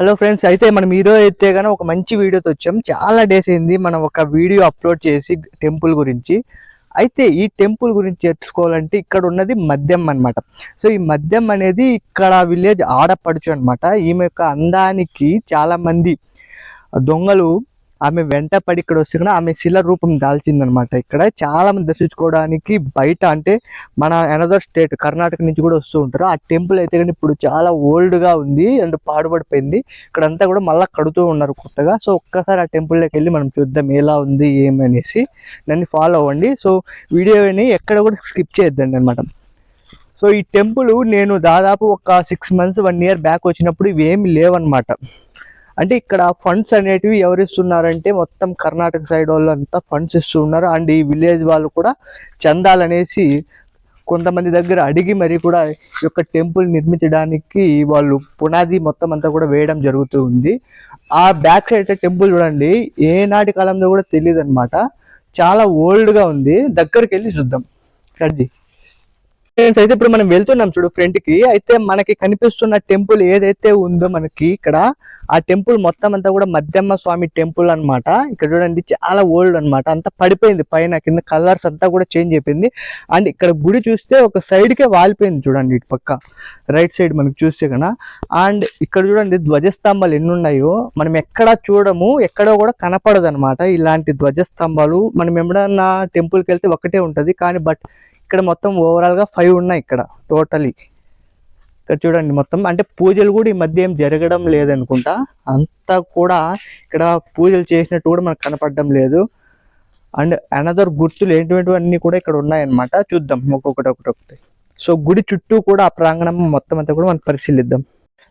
Hello friends అయితే మనం ఈరోజు అయితే కానీ ఒక మంచి వీడియోతో వచ్చాం. చాలా డేస్ అయింది మనం ఒక వీడియో అప్లోడ్ చేసి టెంపుల్ గురించి. అయితే ఈ టెంపుల్ గురించి తెలుసుకోవాలంటే ఇక్కడ ఉన్నది మద్యం అన్నమాట. సో ఈ మద్యం అనేది ఇక్కడ విలేజ్ ఆడపడుచు అనమాట ఈమె యొక్క అందానికి చాలామంది దొంగలు ఆమె వెంట పడి ఇక్కడ వస్తే కూడా ఆమె శిల రూపం దాల్చిందనమాట ఇక్కడ చాలా మంది దర్శించుకోవడానికి బయట అంటే మన అనదర్ స్టేట్ కర్ణాటక నుంచి కూడా వస్తూ ఉంటారు. ఆ టెంపుల్ అయితే కానీ ఇప్పుడు చాలా ఓల్డ్గా ఉంది అండ్ పాడుపడిపోయింది ఇక్కడ అంతా కూడా మళ్ళీ కడుతూ ఉన్నారు కొత్తగా. సో ఒక్కసారి ఆ టెంపుల్లోకి వెళ్ళి మనం చూద్దాం ఎలా ఉంది ఏమనేసి నన్ను ఫాలో అవ్వండి. సో వీడియోని ఎక్కడ కూడా స్కిప్ చేయొద్దండి అనమాట సో ఈ టెంపుల్ నేను దాదాపు ఒక six months one year back వచ్చినప్పుడు ఇవేమి లేవన్నమాట. అంటే ఇక్కడ ఫండ్స్ అనేటివి ఎవరు ఇస్తున్నారంటే మొత్తం కర్ణాటక సైడ్ వాళ్ళు అంతా ఫండ్స్ ఇస్తున్నారు. అండ్ ఈ విలేజ్ వాళ్ళు కూడా చందాలు అనేసి కొంతమంది దగ్గర అడిగి మరి కూడా ఈ యొక్క టెంపుల్ నిర్మించడానికి వాళ్ళు పునాది మొత్తం అంతా కూడా వేయడం జరుగుతూ ఉంది. ఆ బ్యాక్ సైడ్ టెంపుల్ చూడండి. ఏనాటి కాలంలో కూడా తెలియదు అనమాట చాలా ఓల్డ్గా ఉంది. దగ్గరికి వెళ్ళి చూద్దాం. రండి ఫ్రెండ్స్ అయితే ఇప్పుడు మనం వెళ్తున్నాం చూడు ఫ్రంట్కి. అయితే మనకి కనిపిస్తున్న టెంపుల్ ఏదైతే ఉందో మనకి ఇక్కడ ఆ టెంపుల్ మొత్తం అంతా కూడా మధ్యమ్మ స్వామి టెంపుల్ అన్నమాట. ఇక్కడ చూడండి చాలా ఓల్డ్ అన్నమాట. అంతా పడిపోయింది పైన కింద కలర్స్ అంతా కూడా చేంజ్ అయిపోయింది. అండ్ ఇక్కడ గుడి చూస్తే ఒక సైడ్ కే వాలిపోయింది చూడండి ఇటు పక్క. రైట్ సైడ్ మనకి చూస్తే కదా. అండ్ ఇక్కడ చూడండి ధ్వజస్తంభాలు ఎన్ని ఉన్నాయో మనం ఎక్కడా చూడము ఎక్కడో కూడా కనపడదు ఇలాంటి ధ్వజస్తంభాలు మనం ఎప్పుడన్నా టెంపుల్కి వెళ్తే ఒకటే ఉంటది. కానీ బట్ ఇక్కడ మొత్తం ఓవరాల్గా ఫైవ్ ఉన్నాయి ఇక్కడ టోటలీ ఇక్కడ చూడండి మొత్తం అంటే పూజలు కూడా ఈ మధ్య ఏం జరగడం లేదనుకుంటా. అంతా కూడా ఇక్కడ పూజలు చేసినట్టు కూడా మనకు కనపడడం లేదు. అండ్ అనదర్ గుర్తులు ఏంటివన్నీ కూడా ఇక్కడ ఉన్నాయన్నమాట. చూద్దాం ఒక్కొక్కటి ఒక్కొక్కటి సో గుడి చుట్టూ కూడా ఆ ప్రాంగణం మొత్తం అంతా కూడా మనం పరిశీలిద్దాం.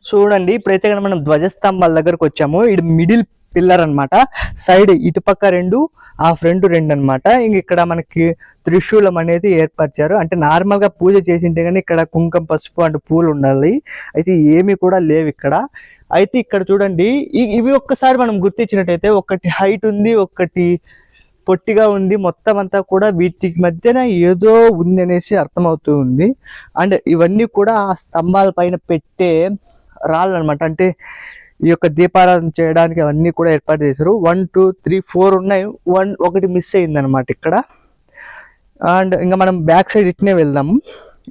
చూడండి ఇప్పుడైతే మనం ధ్వజస్తంభాల దగ్గరకు వచ్చాము. ఇది మిడిల్ పిల్లర్ అనమాట సైడ్ ఇటుపక్క రెండు ఆ ఫ్రంట్ రెండు అన్నమాట. ఇంక ఇక్కడ మనకి త్రిశూలం అనేది ఏర్పరిచారు. అంటే నార్మల్గా పూజ చేసింటే కానీ ఇక్కడ కుంకుమ పసుపు అంటే పూలు ఉండాలి. అయితే ఏమి కూడా లేవు ఇక్కడ. అయితే ఇక్కడ చూడండి ఇవి ఒక్కసారి మనం గుర్తించినట్టయితే ఒకటి హైట్ ఉంది ఒకటి పొట్టిగా ఉంది. మొత్తం అంతా కూడా వీటికి మధ్యన ఏదో ఉంది అనేసి అర్థమవుతూ ఉంది. అండ్ ఇవన్నీ కూడా ఆ స్తంభాల పైన పెట్టే రాళ్ళు అనమాట అంటే ఈ యొక్క దీపారాధన చేయడానికి అవన్నీ కూడా ఏర్పాటు చేశారు. వన్ టూ త్రీ ఫోర్ ఉన్నాయి. వన్ ఒకటి మిస్ అయింది అనమాట ఇక్కడ. అండ్ ఇంకా మనం బ్యాక్ సైడ్ ఇట్నే వెళ్దాము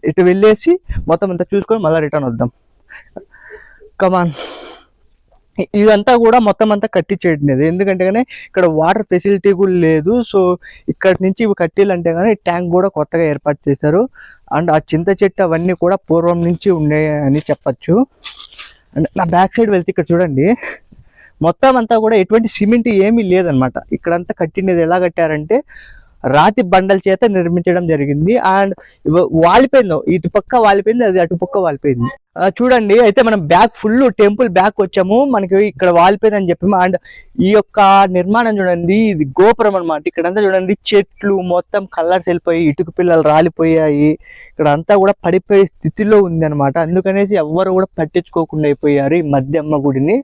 ఇటు వెళ్ళేసి మొత్తం అంతా చూసుకొని మళ్ళీ రిటర్న్ వద్దాం. కమాన్ ఇదంతా కూడా మొత్తం అంతా కట్టించేటినది ఎందుకంటే కానీ ఇక్కడ వాటర్ ఫెసిలిటీ కూడా లేదు. సో ఇక్కడ నుంచి ఇవి కట్టిలంటే కానీ ట్యాంక్ కూడా కొత్తగా ఏర్పాటు చేశారు. అండ్ ఆ చింత చెట్టు అవన్నీ కూడా పూర్వం నుంచి ఉండే అని చెప్పచ్చు. అండ్ నా బ్యాక్ సైడ్ వెళ్తే ఇక్కడ చూడండి. మొత్తం అంతా కూడా ఎటువంటి సిమెంట్ ఏమీ లేదనమాట ఇక్కడంతా కట్టిండేది ఎలా కట్టారంటే రాతి బండల చేత నిర్మించడం జరిగింది. అండ్ వాలిపోయింది. ఇటు పక్క వాలిపోయింది అది అటు పక్క వాలిపోయింది. చూడండి అయితే మనం బ్యాక్ ఫుల్ టెంపుల్ బ్యాక్ వచ్చాము. మనకి ఇక్కడ వాలిపోయింది అని చెప్పాము. అండ్ ఈ యొక్క నిర్మాణం చూడండి ఇది గోపురం అనమాట ఇక్కడంతా చూడండి చెట్లు మొత్తం కలర్స్ వెళ్ళిపోయి ఇటుకు పిల్లలు రాలిపోయాయి. ఇక్కడ అంతా కూడా పడిపోయే స్థితిలో ఉంది అనమాట అందుకనేసి ఎవ్వరు కూడా పట్టించుకోకుండా అయిపోయారు ఈ మధ్యమ్మ గుడిని.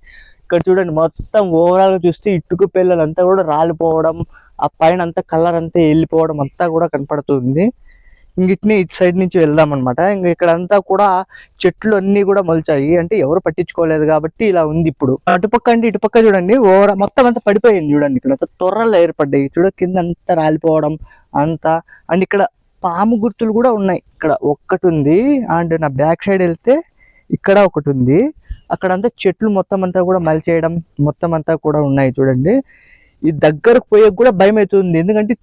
ఇక్కడ చూడండి మొత్తం ఓవరాల్గా చూస్తే ఇటుక పిల్లలు అంతా కూడా రాలిపోవడం ఆ పైన అంతా కలర్ అంతా వెళ్ళిపోవడం అంతా కూడా కనపడుతుంది. ఇంగిట్ని ఇటు సైడ్ నుంచి వెళ్దాం అనమాట ఇంక ఇక్కడ అంతా కూడా చెట్లు అన్ని కూడా మొలిచాయి. అంటే ఎవరు పట్టించుకోలేదు కాబట్టి ఇలా ఉంది ఇప్పుడు. అటుపక్క అంటే ఇటుపక్క చూడండి. ఓవర్ మొత్తం అంతా పడిపోయింది చూడండి ఇక్కడ. అంతా తొర్రలు ఏర్పడ్డాయి. చూడ కింద అంతా రాలిపోవడం అంతా. అండ్ ఇక్కడ పాము గుర్తులు కూడా ఉన్నాయి. ఇక్కడ ఒక్కటి ఉంది. అండ్ నా బ్యాక్ సైడ్ వెళ్తే ఇక్కడ ఒకటి ఉంది. అక్కడంతా చెట్లు మొత్తం అంతా కూడా మలిచేయడం మొత్తం అంతా కూడా ఉన్నాయి చూడండి. ఈ దగ్గరకు పోయే కూడా భయం అవుతుంది ఎందుకంటే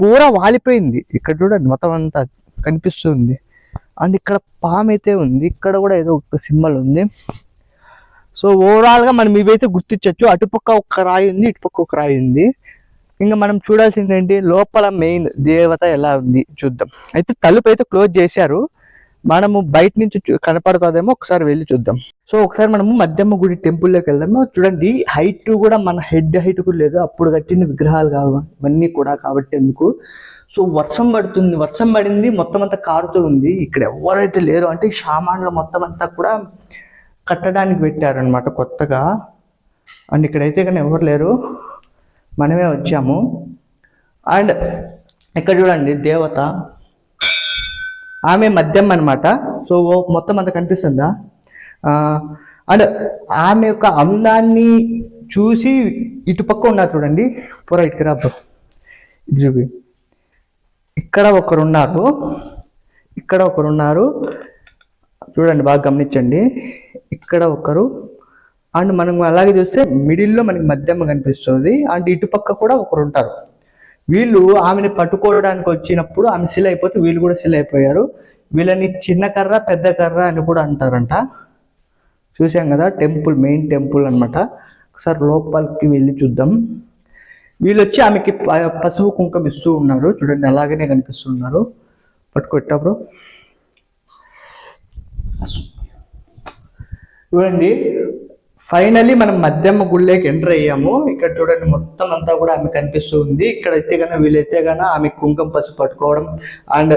పూరా వాలిపోయింది. ఇక్కడ చూడండి మొత్తం అంతా కనిపిస్తుంది. అండ్ ఇక్కడ పాము అయితే ఉంది. ఇక్కడ కూడా ఏదో ఒక సింబల్ ఉంది. సో ఓవరాల్గా మనం ఇవైతే గుర్తించవచ్చు అటుపక్క ఒక రాయి ఉంది ఇటుపక్క ఒక రాయి ఉంది. ఇంకా మనం చూడాల్సింది ఏంటి? లోపల మెయిన్ దేవత ఎలా ఉంది చూద్దాం. అయితే తలుపు అయితే క్లోజ్ చేశారు. మనము బయట నుంచి కనపడుతుందేమో ఒకసారి వెళ్ళి చూద్దాం. సో ఒకసారి మనము మధ్యమ్మ గుడి టెంపుల్లోకి వెళ్దాము. చూడండి హైట్ కూడా మన హెడ్ హైట్ కూడా లేదు. అప్పుడు కట్టిన విగ్రహాలు కావు ఇవన్నీ కూడా కాబట్టి ఎందుకు సో వర్షం పడుతుంది. వర్షం పడింది మొత్తం అంతా కారుతూ ఉంది. ఇక్కడ ఎవరైతే లేరు అంటే సామాన్లు మొత్తం అంతా కూడా కట్టడానికి పెట్టారనమాట కొత్తగా. అండ్ ఇక్కడైతే కానీ ఎవరు లేరు మనమే వచ్చాము. అండ్ ఇక్కడ చూడండి దేవత. ఆమె మద్యం అనమాట సో మొత్తం అంత కనిపిస్తుందా? అండ్ ఆమె యొక్క అందాన్ని చూసి ఇటుపక్క ఉన్నారు చూడండి. పొర ఇటుకి చూపి. ఇక్కడ ఒకరు ఉన్నారు ఇక్కడ ఒకరు ఉన్నారు చూడండి బాగా గమనించండి. ఇక్కడ ఒకరు. అండ్ మనం అలాగే చూస్తే మిడిల్లో మనకి మధ్యమ కనిపిస్తుంది. అండ్ ఇటుపక్క కూడా ఒకరు ఉంటారు వీళ్ళు ఆమెని పట్టుకోవడానికి వచ్చినప్పుడు ఆమె సిల్ అయిపోతే వీళ్ళు కూడా సిల్ అయిపోయారు. వీళ్ళని చిన్న కర్ర పెద్ద కర్ర అని కూడా అంటారంట. చూసాం కదా టెంపుల్ మెయిన్ టెంపుల్ అన్నమాట. ఒకసారి లోపలికి వెళ్ళి చూద్దాం. వీళ్ళు వచ్చి ఆమెకి ప- పసుపు కుంకం ఇస్తూ ఉన్నారు. చూడండి అలాగనే కనిపిస్తున్నారు. పట్టుకొట్టప్పుడు చూడండి ఫైనల్లీ మనం మధ్యమ్మ గుళ్ళకి ఎంటర్ అయ్యాము. ఇక్కడ చూడండి మొత్తం అంతా కూడా ఆమె కనిపిస్తూ ఉంది. ఇక్కడ అయితే కన్నా వీళ్ళైతే కన్నా ఆమె కుంకుమ పసుపు పట్టుకోవడం అండ్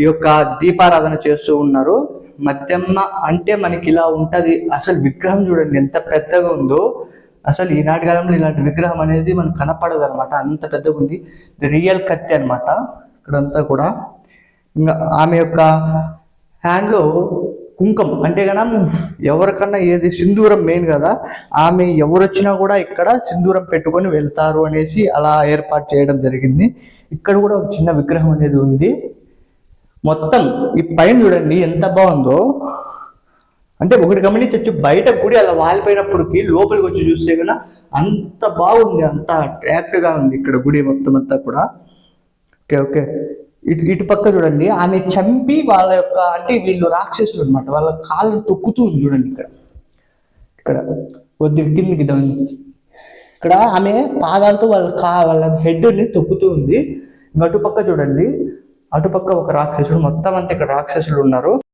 ఈ యొక్క దీపారాధన చేస్తూ ఉన్నారు. మధ్యమ్మ అంటే మనకి ఇలా ఉంటది. అసలు విగ్రహం చూడండి ఎంత పెద్దగా ఉందో. అసలు ఈనాటి కాలంలో ఇలాంటి విగ్రహం అనేది మనకు కనపడదు అనమాట అంత పెద్దగా ఉంది. రియల్ కత్తి అనమాట ఇక్కడంతా కూడా. ఇంకా ఆమె యొక్క హ్యాండ్లో కుంకం. అంటే కదా ఎవరికన్నా ఏది సింధూరం మెయిన్ కదా ఆమె ఎవరు వచ్చినా కూడా ఇక్కడ సింధూరం పెట్టుకొని వెళ్తారు అనేసి అలా ఏర్పాటు చేయడం జరిగింది. ఇక్కడ కూడా ఒక చిన్న విగ్రహం అనేది ఉంది. మొత్తం ఈ పైన చూడండి ఎంత బాగుందో. అంటే ఒకటి గమనించవచ్చు బయట గుడి అలా వాలిపోయినప్పటికి లోపలికి వచ్చి చూస్తే కదా అంత బాగుంది అంత అట్రాక్ట్గా ఉంది ఇక్కడ గుడి మొత్తం అంతా కూడా. Okay okay. ఇటు ఇటు పక్క చూడండి. ఆమె చంపి వాళ్ళ యొక్క అంటే వీళ్ళు రాక్షసులు అనమాట వాళ్ళ కాళ్ళను తొక్కుతూ ఉంది చూడండి ఇక్కడ. ఇక్కడ. కొద్ది కిందికి డౌన్ ఇక్కడ ఆమె పాదాలతో వాళ్ళ కా వాళ్ళ హెడ్ని తొక్కుతూ ఉంది. అటుపక్క చూడండి. అటుపక్క ఒక రాక్షసుడు. మొత్తం అంటే ఇక్కడ రాక్షసులు ఉన్నారు.